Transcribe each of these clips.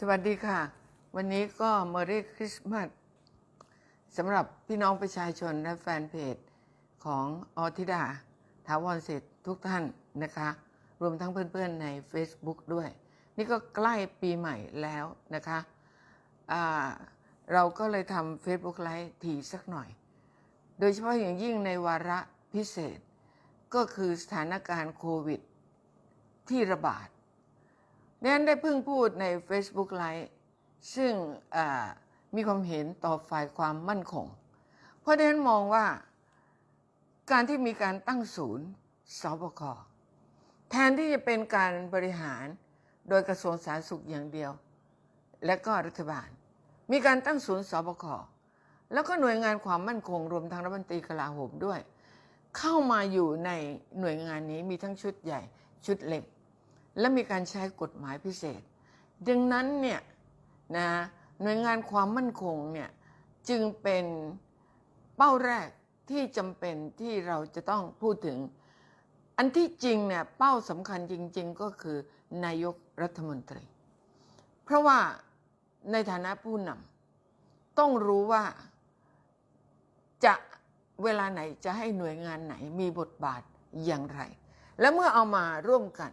สวัสดีค่ะ วันนี้ก็ม e รีคริสต์มาสสำหรับพี่น้องประชาชนและแฟนเพจของออทิดาถาวรเศรษฐ์ทุกท่านนะคะ รวมทั้งเพื่อนๆใน Facebook ด้วย นี่ก็ใกล้ปีใหม่แล้วนะคะเราก็เลยทำ Facebook ไลฟ์ทีสักหน่อย โดยเฉพาะอย่างยิ่งในวาระพิเศษ ก็คือสถานการณ์โควิดที่ระบาด ดิฉันได้เพิ่งพูดใน Facebook ไลฟ์ซึ่งมีความเห็นต่อฝ่ายความมั่นคง เพราะดิฉันมองว่า การที่มีการตั้งศูนย์สบคแทนที่จะเป็นการบริหารโดยกระทรวงสาธารณสุขอย่างเดียว และก็รัฐบาล มีการตั้งศูนย์สบคแล้วก็หน่วยงานความมั่นคงรวมทั้งรัฐมนตรีกลาโหมด้วย เข้ามาอยู่ในหน่วยงานนี้มีทั้งชุดใหญ่ชุดเล็ก และมีการใช้กฎหมายพิเศษ ดังนั้นเนี่ยนะหน่วยงานความมั่นคงเนี่ยจึงเป็นเป้าแรกที่จำเป็นที่เราจะต้องพูดถึง อันที่จริงเนี่ยเป้าสำคัญจริง ๆ ก็คือนายกรัฐมนตรี เพราะว่าในฐานะผู้นำต้องรู้ว่าจะเวลาไหนจะให้หน่วยงานไหนมีบทบาทอย่างไร และเมื่อเอามาร่วมกัน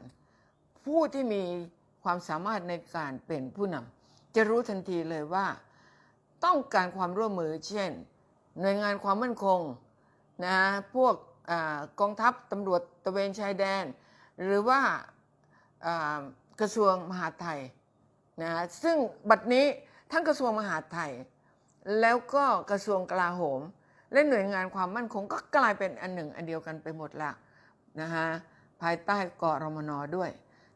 ผู้ที่มีความสามารถในการเป็นผู้นำจะรู้ทันทีเลยว่า ต้องการความร่วมมือเช่น หน่วยงานความมั่นคงนะพวกอกองทัพตำรวจตะเวนชายแดน หรือว่าอ่ากระทรวงมหาดไทยนะซึ่งบัดนี้ทั้งกระทรวงมหาดไทย แล้วก็กระทรวงกลาโหม และหน่วยงานความมั่นคงก็กลายเป็นอันหนึ่งอันเดียวกันไปหมดละนะฮะภายใต้กรมนด้วย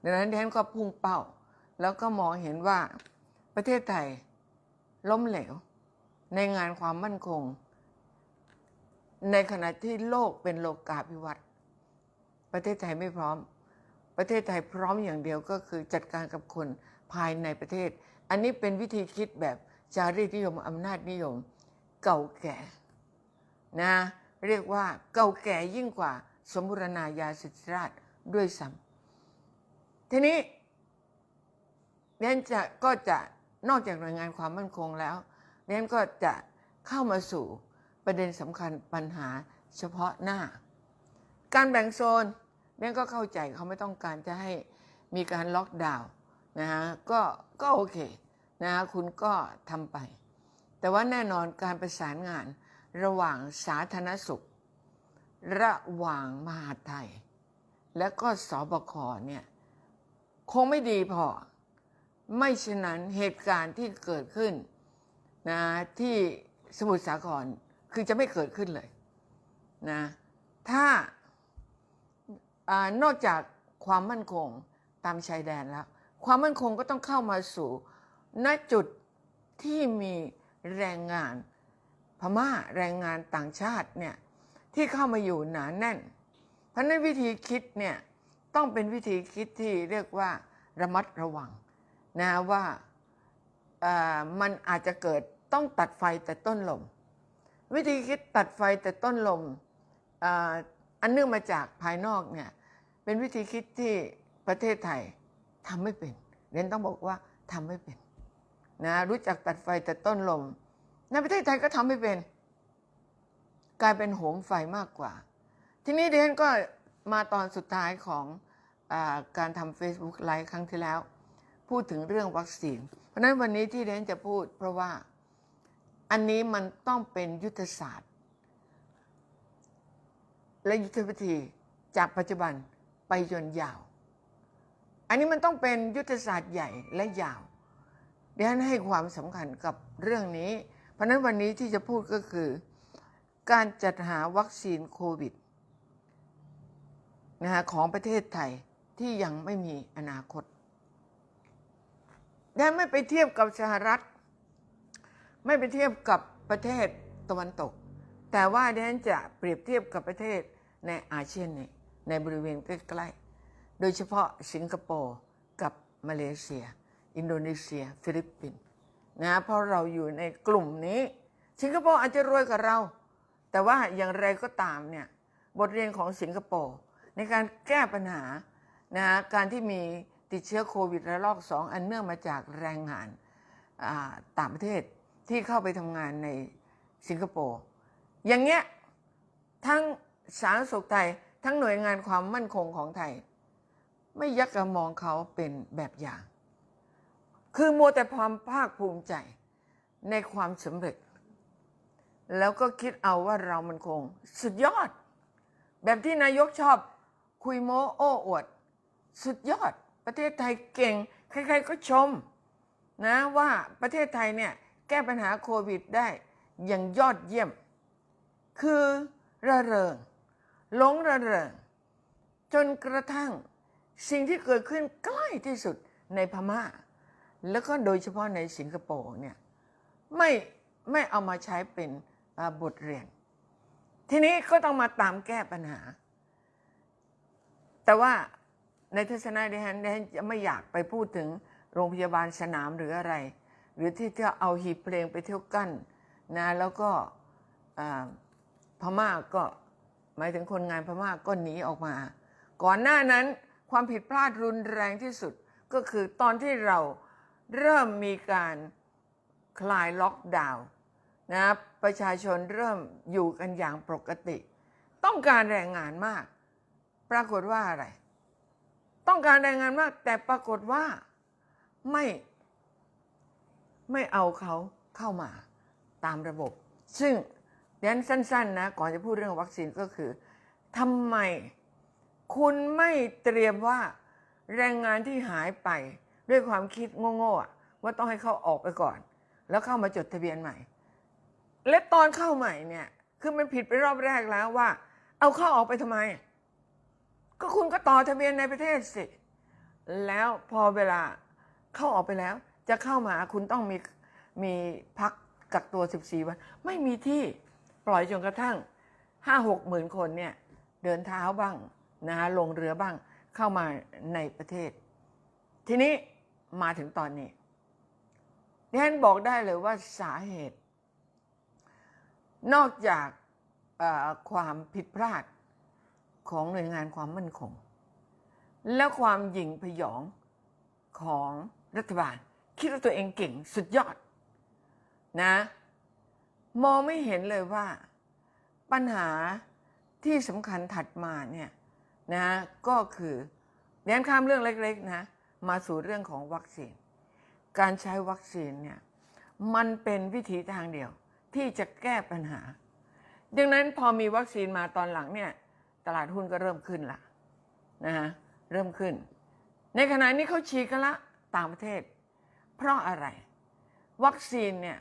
ดังนั้นแทนก็พุ่งเป้า แล้วก็มองเห็นว่าประเทศไทยล้มเหลว ในงานความมั่นคง ในขณะที่โลกเป็นโลกาภิวัตน์ประเทศไทยไม่พร้อม ประเทศไทยพร้อมอย่างเดียวก็คือจัดการกับคนภายในประเทศ อันนี้เป็นวิธีคิดแบบจารีตนิยมอำนาจนิยม เก่าแก่นะเรียกว่าเก่าแก่ยิ่งกว่าสมบูรณาญาสิทธิราชด้วยซ้ำ ทีนี้เน้นจะก็จะนอกจากหน่วยงานความมั่นคงแล้วเน้นก็จะเข้ามาสู่ประเด็นสำคัญปัญหาเฉพาะหน้า การแบ่งโซนเน้นก็เข้าใจเขาไม่ต้องการจะให้มีการล็อกดาวน์นะฮะก็ก็โอเคนะฮะคุณก็ทำไป แต่ว่าแน่นอนการประสานงานระหว่างสาธารณสุข ระหว่างมหาไทย และก็สบคเนี่ย คงไม่ดีพอ ไม่ฉะนั้นเหตุการณ์ที่เกิดขึ้นนะที่สมุทรสาครคือจะไม่เกิดขึ้นเลยนะถ้าอนอกจากความมั่นคงตามชายแดนแล้ว ความมั่นคงก็ต้องเข้ามาสู่ณจุดที่มีแรงงานพม่าแรงงานต่างชาติเนี่ยที่เข้ามาอยู่หนาแน่น เพราะฉะนั้นวิธีคิดเนี่ย ต้องเป็นวิธีคิดที่เรียกว่าระมัดระวังนะว่ามันอาจจะเกิดต้องตัดไฟแต่ต้นลม วิธีคิดตัดไฟแต่ต้นลมอ,อันเนื่องมาจากภายนอกเนี่ยเป็นวิธีคิดที่ประเทศไทยทำไม่เป็นเรนต้องบอกว่าทำไม่เป็นนะรู้จักตัดไฟแต่ต้นลมในประเทศไทยก็ทำไม่เป็น กลายเป็นโหมไฟมากกว่า ทีนี้เดนก็มาตอนสุดท้ายของ การทำ Facebook ไลฟ์ครั้งที่แล้ว พูดถึงเรื่องวัคซีน เพราะนั้นวันนี้ที่เดนจะพูด เพราะว่าอันนี้มันต้องเป็นยุทธศาสตร์ และยุทธวิธีจากปัจจุบันไปจนยาว อันนี้มันต้องเป็นยุทธศาสตร์ใหญ่และยาวดิฉันให้ความสำคัญกับเรื่องนี้ เพราะนั้นวันนี้ที่จะพูดก็คือ การจัดหาวัคซีนโควิดนะฮะของประเทศไทย ที่ยังไม่มีอนาคตดิฉันไม่ไปเทียบกับสหรัฐ ไม่ไปเทียบกับประเทศตะวันตก แต่ว่าดิฉันจะเปรียบเทียบกับประเทศในอาเซียนนี่ในบริเวณใกล้ๆ โดยเฉพาะสิงคโปร์กับมาเลเซีย อินโดนีเซีย ฟิลิปปินส์นะเพราะเราอยู่ในกลุ่มนี้ สิงคโปร์อาจจะรวยกว่าเรา แต่ว่าอย่างไรก็ตามเนี่ยบทเรียนของสิงคโปร์ในการแก้ปัญหา นะการที่มีติดเชื้อโควิดระลอกสองอันเนื่องมาจากแรงงานาต่างประเทศที่เข้าไปทำงานในสิงคโปร์อย่างเงี้ยทั้งสาธารณสุขไทยทั้งหน่วยงานความมั่นคงของไทย ไม่ยักกระมองเขาเป็นแบบอย่าง คือมัวแต่ความภาคภูมิใจในความสำเร็จ แล้วก็คิดเอาว่าเรามันคง สุดยอด แบบที่นายกชอบคุยโม้โอ้อวด สุดยอดประเทศไทยเก่ง ใครๆก็ชมนะว่าประเทศไทยเนี่ยแก้ปัญหาโควิดได้อย่างยอดเยี่ยม คือระเริงหลงระเริง จนกระทั่งสิ่งที่เกิดขึ้นใกล้ที่สุดในพม่า แล้วก็โดยเฉพาะในสิงคโปร์เนี่ยไม่ไม่เอามาใช้เป็นบทเรียน ทีนี้ก็ต้องมาตามแก้ปัญหา แต่ว่า ในทัศนะดิฉันดิฉันจะไม่อยากไปพูดถึงโรงพยาบาลสนามหรืออะไร หรือที่จะเอาหีบเพลงไปเที่ยวกั้นนะแล้วก็พม่าก็หมายถึงคนงานพม่าก็หนีออกมา ก่อนหน้านั้นความผิดพลาดรุนแรงที่สุดก็คือตอนที่เราเริ่มมีการคลายล็อกดาวน์นะประชาชนเริ่มอยู่กันอย่างปกติ ต้องการแรงงานมาก ปรากฏว่าอะไร ต้องการแรงงานมาก แต่ปรากฏว่าไม่ ไม่เอาเขาเข้ามาตามระบบ ซึ่งเดี๋ยวสั้น ๆ นะ ก่อนจะพูดเรื่องวัคซีนก็คือทำไมคุณไม่เตรียมว่าแรงงานที่หายไปด้วยความคิดโง่ๆว่าต้องให้เขาออกไปก่อน แล้วเข้ามาจดทะเบียนใหม่ และตอนเข้าใหม่เนี่ย คือมันผิดไปรอบแรกแล้วว่า เอาเข้าออกไปทำไม ก็คุณก็ต่อทะเบียนในประเทศสิ แล้วพอเวลาเข้าออกไปแล้ว จะเข้ามาคุณต้องมีมีพักกักตัว 14 วัน ไม่มีที่ปล่อยจนกระทั่ง 5 6หมื่นคนเนี่ย เดินเท้าบ้างนะฮะลงเรือบ้างเข้ามาในประเทศ ทีนี้มาถึงตอนนี้ดิฉันบอกได้เลยว่าสาเหตุ นอกจากความผิดพลาด ของหน่วยงานความมั่นคง และความหยิ่งพยองของรัฐบาล คิดว่าตัวเองเก่งสุดยอดนะ มองไม่เห็นเลยว่าปัญหาที่สำคัญถัดมาเนี่ยนะก็คือเน้นข้ามเรื่องเล็กๆนะมาสู่เรื่องของวัคซีน การใช้วัคซีนเนี่ยมันเป็นวิธีทางเดียวที่จะแก้ปัญหา ดังนั้นพอมีวัคซีนมาตอนหลังเนี่ย ตลาดหุ้นก็เริ่มขึ้นละนะฮะเริ่มขึ้น ในขณะนี้เขาฉีดกันละต่างประเทศ เพราะอะไร วัคซีนเนี่ย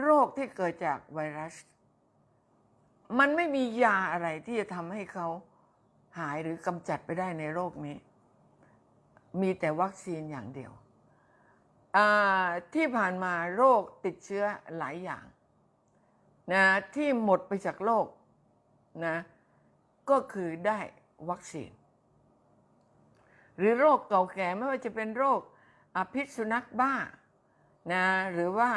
โรคที่เกิดจากไวรัส มันไม่มียาอะไรที่จะทำให้เขาหายหรือกำจัดไปได้ในโรคนี้ มีแต่วัคซีนอย่างเดียว ที่ผ่านมาโรคติดเชื้อหลายอย่างนะที่หมดไปจากโลกนะ ก็คือได้วัคซีน หรือโรคเก่าแก่ไม่ว่าจะเป็นโรคอพิษสุนัขบ้านะหรือว่า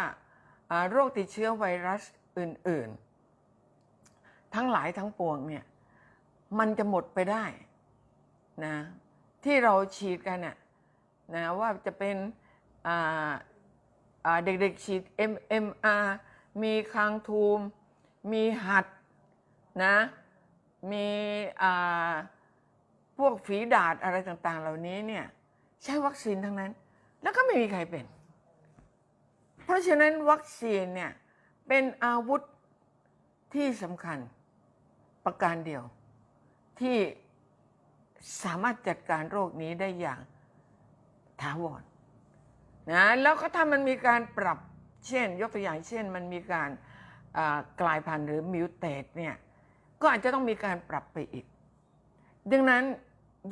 โรคติดเชื้อไวรัสอื่นๆ ทั้งหลายทั้งปวงเนี่ยมันจะหมดไปได้นะที่เราฉีดกันน่ะนะว่าจะเป็นเด็กๆฉีด MMR มีคางทูม มีหัดนะ มีพวกฝีดาดอะไรต่าง ๆ เหล่านี้เนี่ย ใช้วัคซีนทั้งนั้น แล้วก็ไม่มีใครเป็น เพราะฉะนั้นวัคซีนเนี่ย เป็นอาวุธที่สำคัญประการเดียว ที่สามารถจัดการโรคนี้ได้อย่างถาวรนะแล้วก็ถ้ามันมีการปรับเช่น ยกตัวอย่างเช่น มันมีการกลายพันธุ์หรือมิวเตตเนี่ย ก็อาจจะต้องมีการปรับไปอีก ดังนั้น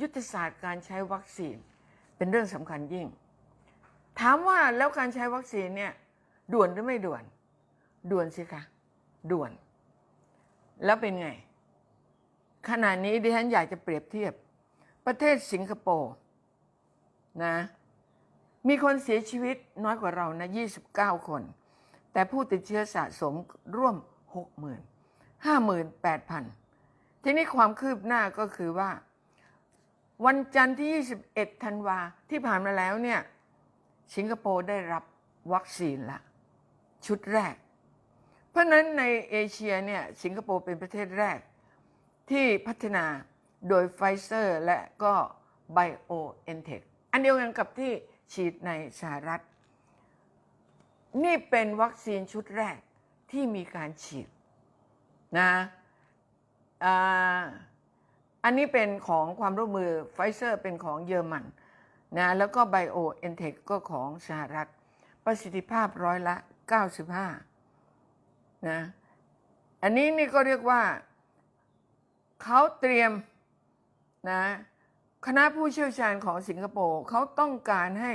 ยุทธศาสตร์การใช้วัคซีนเป็นเรื่องสำคัญยิ่ง ถามว่าแล้วการใช้วัคซีนเนี่ยด่วนหรือไม่ด่วน ด่วนสิคะ ด่วน แล้วเป็นไง ขณะนี้ดิฉันอยากจะเปรียบเทียบ ประเทศสิงคโปร์นะ มีคนเสียชีวิตน้อยกว่าเรานะ 29 คน แต่ผู้ติดเชื้อสะสมร่วม 60,000 58,000ทีนี้ความคืบหน้าก็คือว่า วันจันทร์ที่ 21 ธันวาที่ผ่านมาแล้วเนี่ย สิงคโปร์ได้รับวัคซีนละชุดแรก เพราะฉะนั้นในเอเชียเนี่ยสิงคโปร์เป็นประเทศแรก ที่พัฒนาโดยไฟเซอร์และก็ไบโอเอนเทคอันเดียวกันกับที่ฉีดในสหรัฐ นี่เป็นวัคซีนชุดแรกที่มีการฉีด นะอ่าอันนี้เป็นของความร่วมมือไฟเซอร์เป็นของเยอรมันนะแล้วก็ไบโอเอ็นเทคก็ของสหรัฐ ประสิทธิภาพร้อยละ 95นะอันนี้นี่ก็เรียกว่าเขาเตรียมนะคณะผู้เชี่ยวชาญของสิงคโปร์เขาต้องการให้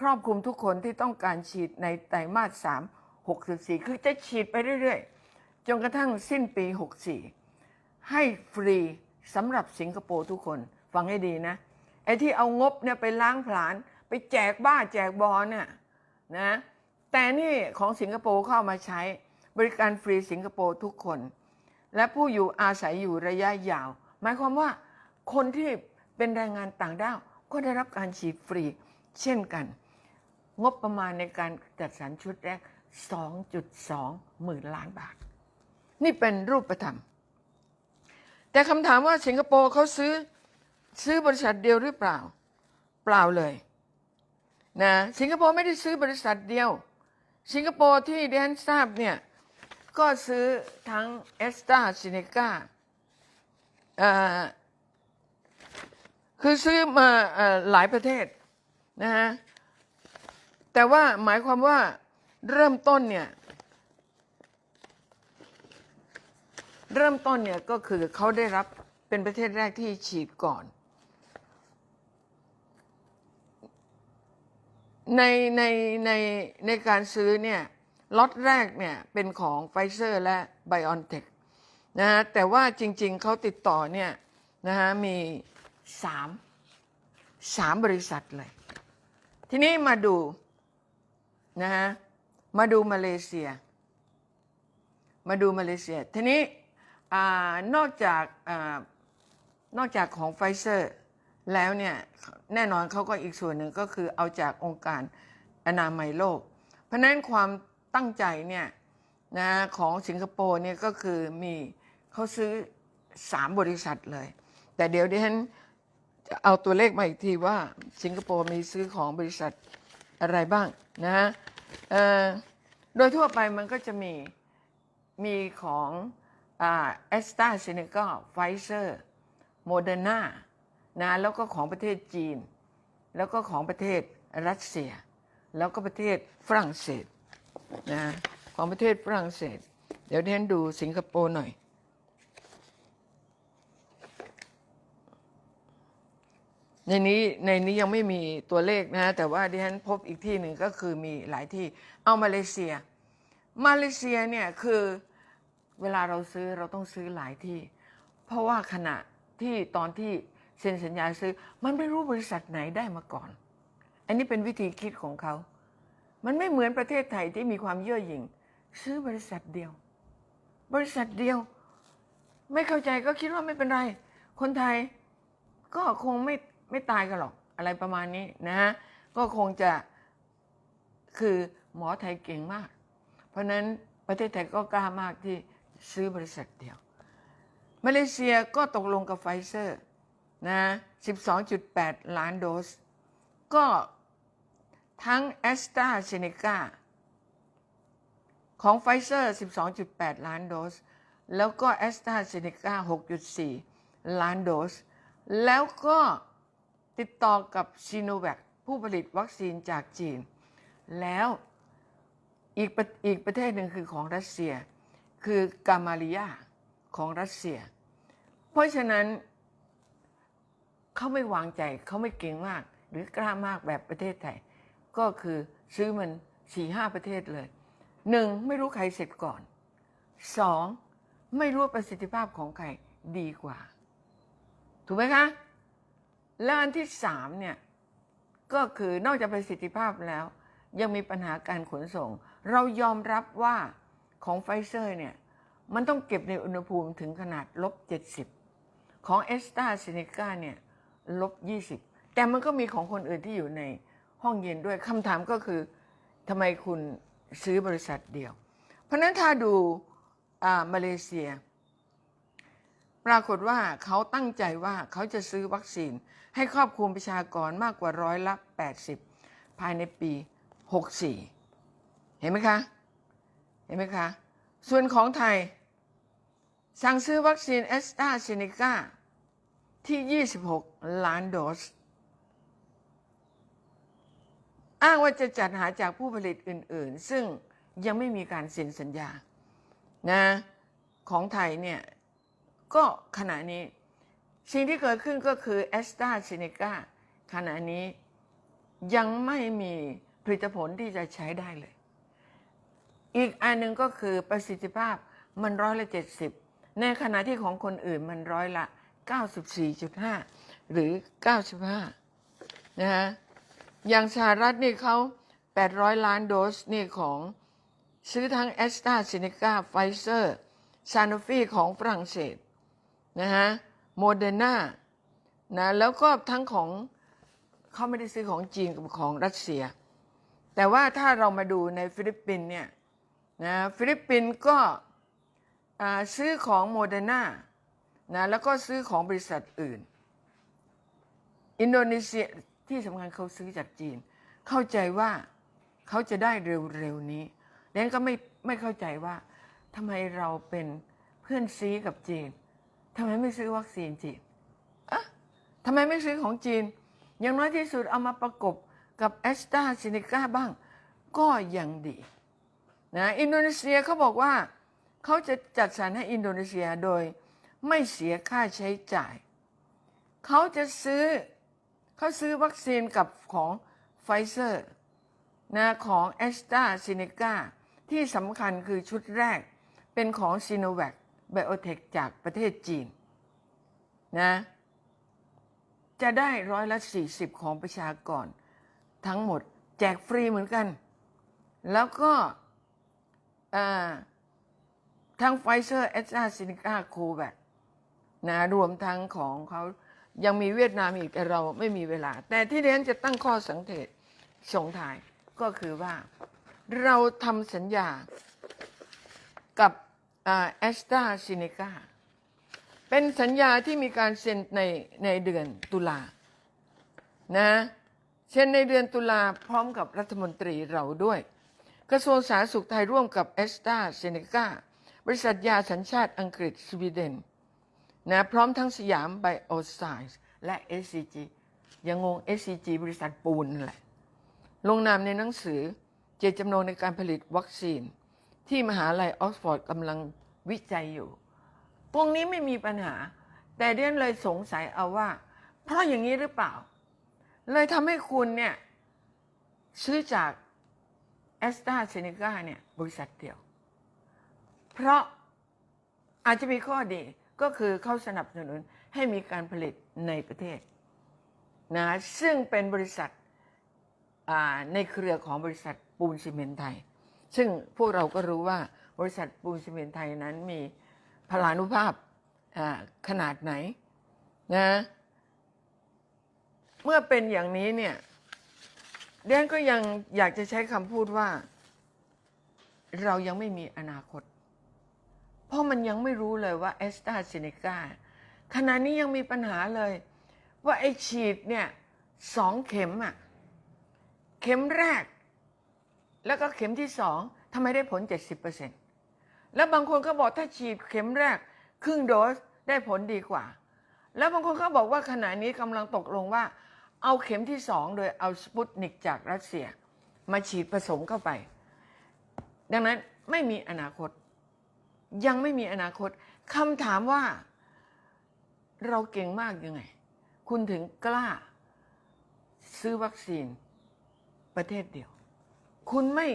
ครอบคลุมทุกคนที่ต้องการฉีดในไตรมาส3 64 คือจะฉีดไปเรื่อย ๆ จนกระทั่งสิ้นปี 64 ให้ฟรีสำหรับสิงคโปร์ทุกคน ฟังให้ดีนะ ไอ้ที่เอางบเนี่ยไปล้างผลาญไปแจกบ้าแจกบอลเนี่ยนะแต่นี่ของสิงคโปร์เข้ามาใช้บริการฟรีสิงคโปร์ทุกคน และผู้อยู่อาศัยอยู่ระยะยาว หมายความว่าคนที่เป็นแรงงานต่างด้าวก็ได้รับการฉีดฟรี เช่นกัน งบประมาณในการจัดสรรชุดแรก 2.2 หมื่นล้านบาท นี่เป็นรูปธรรม แต่คำถามว่าสิงคโปร์เขาซื้อซื้อบริษัทเดียวหรือเปล่า เปล่าเลยนะสิงคโปร์ไม่ได้ซื้อบริษัทเดียว สิงคโปร์ที่ดิฉันทราบเนี่ยก็ซื้อทั้งเอสตาซิเนกาคือซื้อมาอหลายประเทศนะฮะแต่ว่าหมายความว่าเริ่มต้นเนี่ย เริ่มต้นเนี่ยก็คือเขาได้รับเป็นประเทศแรกที่ฉีดก่อน ในในในในการซื้อเนี่ยล็อตแรกเนี่ยเป็นของไฟเซอร์และไบออนเทคนะฮะแต่ว่าจริง ๆเขาติดต่อเนี่ยนะฮะมีสามสามบริษัทเลย ทีนี้มาดูนะฮะมาดูมาเลเซีย มาดูมาเลเซีย ทีนี้ อนอกจากอนอกจากของไฟเซอร์แล้วเนี่ยแน่นอนเขาก็อีกส่วนหนึ่งก็คือเอาจากองค์การอนามัยโลก เพราะนั้นความตั้งใจเนี่ยนะของสิงคโปร์เนี่ยก็คือมีเขาซื้อสามบริษัทเลย แต่เดี๋ยวดิฉันจะเอาตัวเลขมาอีกทีว่าสิงคโปร์มีซื้อของบริษัทอะไรบ้างนะฮะโดยทั่วไปมันก็จะมีมีของ แอสตราเซเนกาไฟเซอร์โมเดอร์นานะแล้วก็ของประเทศจีน แล้วก็ของประเทศรัสเซีย แล้วก็ประเทศฝรั่งเศสนะของประเทศฝรั่งเศส เดี๋ยวดิฉันดูสิงคโปร์หน่อย ในนี้ในนี้ยังไม่มีตัวเลขนะ แต่ว่าดิฉันพบอีกที่หนึ่งก็คือมีหลายที่เอามาเลเซีย มาเลเซียเนี่ยคือ เวลาเราซื้อเราต้องซื้อหลายที่ เพราะว่าขณะที่ตอนที่เซ็นสัญญาซื้อ มันไม่รู้บริษัทไหนได้มาก่อน อันนี้เป็นวิธีคิดของเขา มันไม่เหมือนประเทศไทยที่มีความเย่อหยิ่ง ซื้อบริษัทเดียว บริษัทเดียว ไม่เข้าใจก็คิดว่าไม่เป็นไร คนไทยก็คงไม่ไม่ตายกันหรอกอะไรประมาณนี้นะฮะก็คงจะคือหมอไทยเก่งมาก เพราะฉะนั้นประเทศไทยก็กล้ามากที่ ซื้อบริษัทเดียว มาเลเซียก็ตกลงกับไฟเซอร์นะ 12.8 ล้านโดส ก็ทั้งแอสตราเซเนกาของไฟเซอร์ 12.8 ล้านโดส แล้วก็แอสตราเซเนกา6.4 ล้านโดส แล้วก็ติดต่อกับซีโนแวคผู้ผลิตวัคซีนจากจีน แล้วอีกอีกประเทศหนึ่งคือของรัสเซีย คือกามาลิยาของรัสเซีย เพราะฉะนั้นเขาไม่วางใจเขาไม่เก่งมาก หรือกล้ามากแบบประเทศไทย ก็คือซื้อมันสี่ห้าประเทศเลยหนึ่งไม่รู้ใครเสร็จก่อนสองไม่รู้ประสิทธิภาพของใครดีกว่า ถูกไหมคะและอันที่สามเนี่ยก็คือนอกจากประสิทธิภาพแล้ว ยังมีปัญหาการขนส่ง เรายอมรับว่า ของไฟเซอร์เนี่ยมันต้องเก็บในอุณหภูมิถึงขนาดลบ 70 ของเอสตาเซเนกาเนี่ยลบ 20 แต่มันก็มีของคนอื่นที่อยู่ในห้องเย็นด้วยคำถามก็คือทำไมคุณซื้อบริษัทเดียว เพราะนั้นถ้าดูอ่ามาเลเซีย ปรากฏว่าเขาตั้งใจว่าเขาจะซื้อวัคซีน ให้ครอบคลุมประชากรมากกว่าร้อยละ 80 ภายในปี 64 เห็นไหมคะ ห็นไหมคะ ส่วนของไทย สั่งซื้อวัคซีนแอสตราเซเนกาที่ 26 ล้านโดส อ้างว่าจะจัดหาจากผู้ผลิตอื่น ๆ ซึ่งยังไม่มีการเซ็นสัญญานะของไทยเนี่ย ก็ขณะนี้ สิ่งที่เกิดขึ้นก็คือแอสตราเซเนกาขณะนี้ยังไม่มีผลิตผลที่จะใช้ได้เลย อีกอันหนึ่งก็คือประสิทธิภาพมันร้อยละเจ็ดสิบในขณะที่ของคนอื่นมันร้อยละ 94.5 หรือ 95 นะฮะ อย่างสหรัฐนี่เขา 800 ล้านโดสนี่ของซื้อทั้งแอสตราเซเนกาไฟเซอร์ซานฟีของฝรั่งเศสนะฮะโมเดอร์นานะแล้วก็ทั้งของเขาไม่ได้ซื้อของจีนกับของรัสเซีย แต่ว่าถ้าเรามาดูในฟิลิปปินส์เนี่ย นะฟิลิปปินส์ก็ซื้อของโมเดอร์นานะแล้วก็ซื้อของบริษัทอื่น อินโดนีเซียที่สำคัญเขาซื้อจากจีน เข้าใจว่าเขาจะได้เร็วๆนี้ดังนั้นก็ไม่ไม่เข้าใจว่าทำไมเราเป็นเพื่อนซีกับจีนทำไมไม่ซื้อวัคซีนจีนอะทำไมไม่ซื้อของจีน อย่างน้อยที่สุดเอามาประกบกับแอสตราเซเนกาบ้าง ก็ยังดี นะอินโดนีเซียเขาบอกว่าเขาจะจัดสรรให้อินโดนีเซียโดยไม่เสียค่าใช้จ่าย เขาจะซื้อเขาซื้อวัคซีนกับของไฟเซอร์นะของแอสตราเซเนกาที่สำคัญคือชุดแรกเป็นของซีโนแวคไบโอเทคจากประเทศจีนนะจะได้ร้อยละ 40 ของประชากรทั้งหมด แจกฟรีเหมือนกัน แล้วก็ ทั้งไฟเซอร์แอสตราซเนกาโคแวคนะรวมทั้งของเขายังมีเวียดนามอีกแต่เราไม่มีเวลา แต่ที่เรียนจะตั้งข้อสังเกตส่งทายก็คือว่าเราทำสัญญากับแอสตราซเนกาเป็นสัญญาที่มีการเซ็นในในเดือนตุลานะเซ็นในเดือนตุลาพร้อมกับรัฐมนตรีเราด้วย กระทรวงสาธารณสุขไทยร่วมกับแอสตราเซเนกาบริษัทยาสัญชาติอังกฤษสวีเดนนะพร้อมทั้งสยามไบโอไซส์และ SCG ยังงง SCG บริษัทปูนนั่นแหละ ลงนามในหนังสือเจตจำนงในการผลิตวัคซีน ที่มหาลัยออกซฟอร์ดกำลังวิจัยอยู่ ตรงนี้ไม่มีปัญหา แต่เดียนเลยสงสัยเอาว่า เพราะอย่างนี้หรือเปล่า เลยทำให้คุณเนี่ย ซื้อจาก แอสตราเซเนกาเนี่ยบริษัทเดียว เพราะอาจจะมีข้อดีก็คือเขาสนับสนุนให้มีการผลิตในประเทศนะซึ่งเป็นบริษัทในเครือของบริษัทปูนซีเมนต์ไทย ซึ่งพวกเราก็รู้ว่าบริษัทปูนซีเมนต์ไทยนั้นมีพลานุภาพขนาดไหนนะเมื่อเป็นอย่างนี้เนี่ย เดนก็ยังอยากจะใช้คำพูดว่า เรายังไม่มีอนาคต เพราะมันยังไม่รู้เลยว่าแอสตราเซเนกาขณะนี้ยังมีปัญหาเลย ว่าไอ้ฉีดเนี่ยสองเข็มอะเข็มแรก แล้วก็เข็มที่สองทำไมได้ผล 70%แล้วบางคนก็บอกถ้าฉีดเข็มแรก ครึ่งโดสได้ผลดีกว่า แล้วบางคนก็บอกว่าขณะนี้กำลังตกลงว่า เอาเข็มที่สองโดยเอาสปุตนิกจากรัสเซีย มาฉีดผสมเข้าไป ดังนั้นไม่มีอนาคต ยังไม่มีอนาคตคำถามว่า เราเก่งมากยังไง คุณถึงกล้า ซื้อวัคซีนประเทศเดียว คุณไม่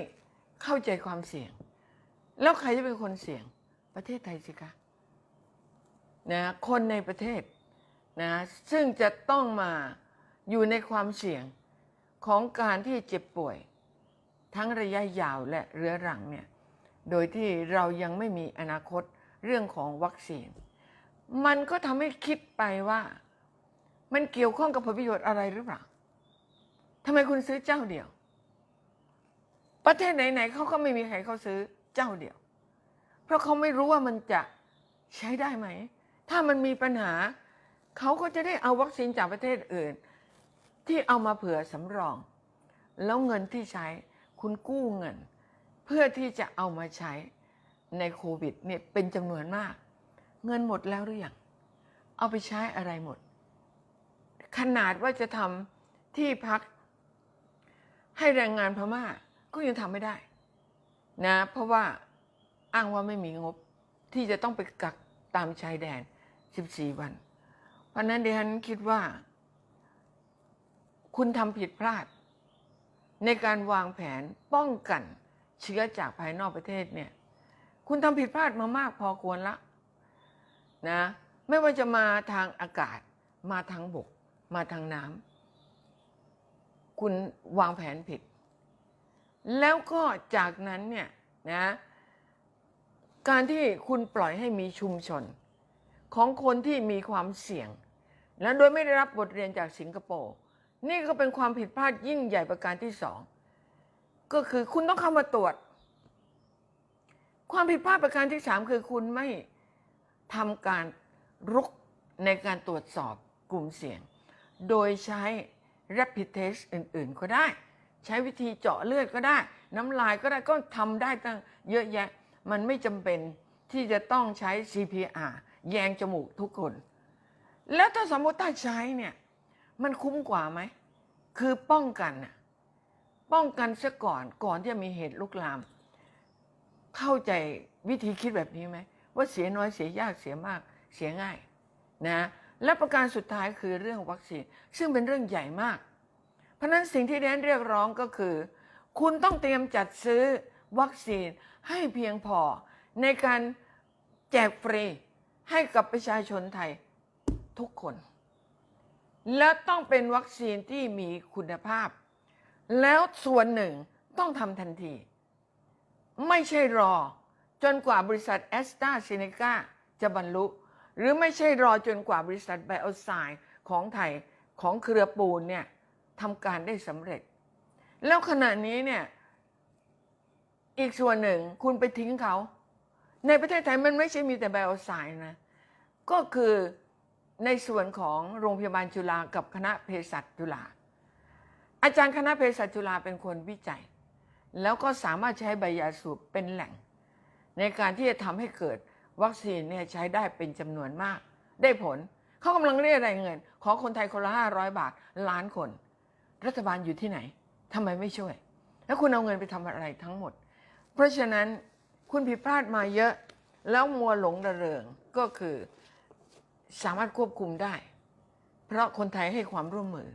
เข้าใจความเสี่ยง แล้วใครจะเป็นคนเสี่ยง ประเทศไทยสิคะนะคนในประเทศนะซึ่งจะต้องมา อยู่ในความเสี่ยงของการที่เจ็บป่วย ทั้งระยะยาวและเรื้อรังเนี่ยโดยที่เรายังไม่มีอนาคตเรื่องของวัคซีน มันก็ทำให้คิดไปว่า มันเกี่ยวข้องกับผลประโยชน์อะไรหรือเปล่าทำไมคุณซื้อเจ้าเดียว ประเทศไหนๆเขาก็ไม่มีใครเขาซื้อเจ้าเดียว เพราะเขาไม่รู้ว่ามันจะใช้ได้ไหม ถ้ามันมีปัญหา เขาก็จะได้เอาวัคซีนจากประเทศอื่น ที่เอามาเผื่อสำรอง แล้วเงินที่ใช้คุณกู้เงิน เพื่อที่จะเอามาใช้ในโควิดเนี่ยเป็นจำนวนมาก เงินหมดแล้วหรือยังเอาไปใช้อะไรหมด ขนาดว่าจะทำที่พัก ให้แรงงานพม่าก็ยังทำไม่ได้ นะ เพราะว่าอ้างว่าไม่มีงบที่จะต้องไปกักตามชายแดน 14 วัน เพราะนั้นดิฉันคิดว่า คุณทำผิดพลาด ในการวางแผนป้องกันเชื้อจากภายนอกประเทศเนี่ย คุณทำผิดพลาดมามากพอควรละนะไม่ว่าจะมาทางอากาศ มาทางบก มาทางน้ำคุณวางแผนผิด แล้วก็จากนั้นเนี่ยนะการที่คุณปล่อยให้มีชุมชน ของคนที่มีความเสี่ยง และโดยไม่ได้รับบทเรียนจากสิงคโปร์ นี่ก็เป็นความผิดพลาดยิ่งใหญ่ประการที่สองก็คือคุณต้องเข้ามาตรวจ ความผิดพลาดประการที่สามคือคุณไม่ทำการรุกในการตรวจสอบกลุ่มเสี่ยง โดยใช้ rapid test อื่น ๆ ก็ได้ ใช้วิธีเจาะเลือดก็ได้ น้ำลายก็ได้ก็ทำได้ตั้งเยอะแยะ มันไม่จำเป็นที่จะต้องใช้ CPR แยงจมูกทุกคน แล้วถ้าสมมติถ้าใช้เนี่ย มันคุ้มกว่าไหม คือป้องกันน่ะป้องกันซะก่อนก่อนที่จะมีเหตุลุกลาม เข้าใจวิธีคิดแบบนี้ไหม ว่าเสียน้อยเสียยากเสียมากเสียง่ายนะและประการสุดท้ายคือเรื่องวัคซีน ซึ่งเป็นเรื่องใหญ่มาก เพราะฉะนั้นสิ่งที่แดนเรียกร้องก็คือ คุณต้องเตรียมจัดซื้อวัคซีนให้เพียงพอในการแจกฟรีให้กับประชาชนไทยทุกคน และต้องเป็นวัคซีนที่มีคุณภาพ แล้วส่วนหนึ่งต้องทำทันที ไม่ใช่รอ จนกว่าบริษัทแอสตราเซเนกาจะบรรลุ หรือไม่ใช่รอจนกว่าบริษัทไบโอไซน์ของไทยของเครือปูนเนี่ยทำการได้สำเร็จ แล้วขณะนี้เนี่ยอีกส่วนหนึ่งคุณไปทิ้งเขา ในประเทศไทยมันไม่ใช่มีแต่ไบโอไซน์นะ ก็คือ ในส่วนของโรงพยาบาลจุฬากับคณะเภสัชจุฬาอาจารย์คณะเภสัชจุฬาเป็นคนวิจัย แล้วก็สามารถใช้ใบยาสูบเป็นแหล่ง ในการที่จะทำให้เกิดวัคซีนเนี่ยใช้ได้เป็นจำนวนมาก ได้ผลเขากำลังเรียกรายเงิน ขอคนไทยคนละห้าร้อยบาทล้านคน รัฐบาลอยู่ที่ไหนทำไมไม่ช่วย แล้วคุณเอาเงินไปทำอะไรทั้งหมด เพราะฉะนั้นคุณผิดพลาดมาเยอะแล้วมัวหลงระเริงก็คือ สามารถควบคุมได้ เพราะคนไทยให้ความร่วมมือ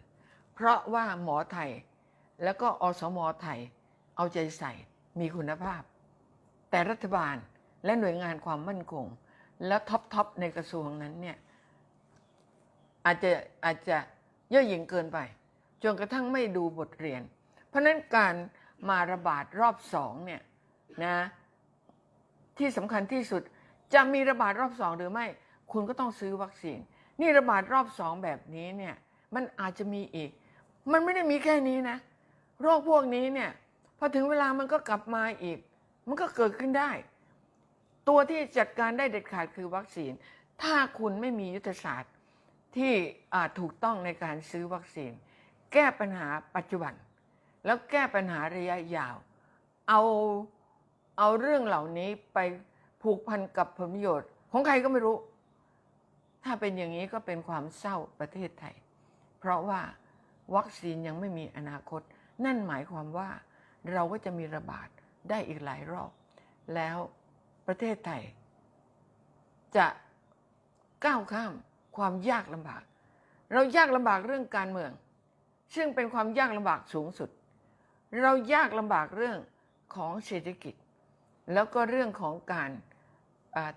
เพราะว่าหมอไทยแล้วก็อสมไทย เอาใจใส่มีคุณภาพ แต่รัฐบาลและหน่วยงานความมั่นคง และท็อปทอปในกระทรวงนั้นเนี่ยอาจจะอาจจะเย่อหยิ่งเกินไปจนกระทั่งไม่ดูบทเรียน เพราะฉะนั้นการมาระบาดรอบสองเนี่ยนะที่สำคัญที่สุดจะมีระบาดรอบสองหรือไม่ คุณก็ต้องซื้อวัคซีน นี่ระบาดรอบสองแบบนี้เนี่ยมันอาจจะมีอีก มันไม่ได้มีแค่นี้นะ โรคพวกนี้เนี่ยพอถึงเวลามันก็กลับมาอีก มันก็เกิดขึ้นได้ ตัวที่จัดการได้เด็ดขาดคือวัคซีน ถ้าคุณไม่มียุทธศาสตร์ที่ถูกต้องในการซื้อวัคซีน แก้ปัญหาปัจจุบัน แล้วแก้ปัญหาระยะยาว เอาเอาเรื่องเหล่านี้ไปผูกพันกับผลประโยชน์ ของใครก็ไม่รู้ ถ้าเป็นอย่างนี้ก็เป็นความเศร้าประเทศไทย เพราะว่าวัคซีนยังไม่มีอนาคต นั่นหมายความว่าเราก็จะมีระบาดได้อีกหลายรอบ แล้วประเทศไทย จะก้าวข้ามความยากลำบาก เรายากลำบากเรื่องการเมือง ซึ่งเป็นความยากลำบากสูงสุด เรายากลำบากเรื่องของเศรษฐกิจ แล้วก็เรื่องของการ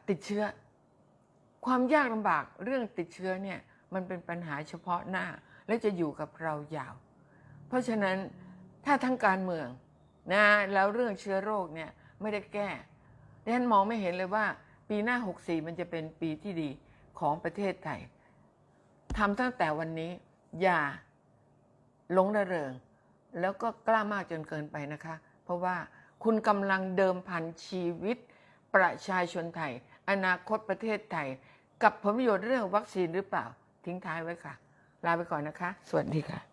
ติดเชื้อ ความยากลำบากเรื่องติดเชื้อเนี่ยมันเป็นปัญหาเฉพาะหน้า และจะอยู่กับเรายาว เพราะฉะนั้นถ้าทั้งการเมืองนะแล้วเรื่องเชื้อโรคเนี่ยไม่ได้แก้ดิฉันมองไม่เห็นเลยว่า ปีหน้า 64 มันจะเป็นปีที่ดีของประเทศไทยทำตั้งแต่วันนี้อย่าหลงระเริง แล้วก็กล้ามากจนเกินไปนะคะ เพราะว่าคุณกำลังเดิมพันชีวิตประชาชนไทย อนาคตประเทศไทย กับผลประโยชน์เรื่องวัคซีนหรือเปล่า ทิ้งท้ายไว้ค่ะ ลาไปก่อนนะคะ สวัสดีค่ะ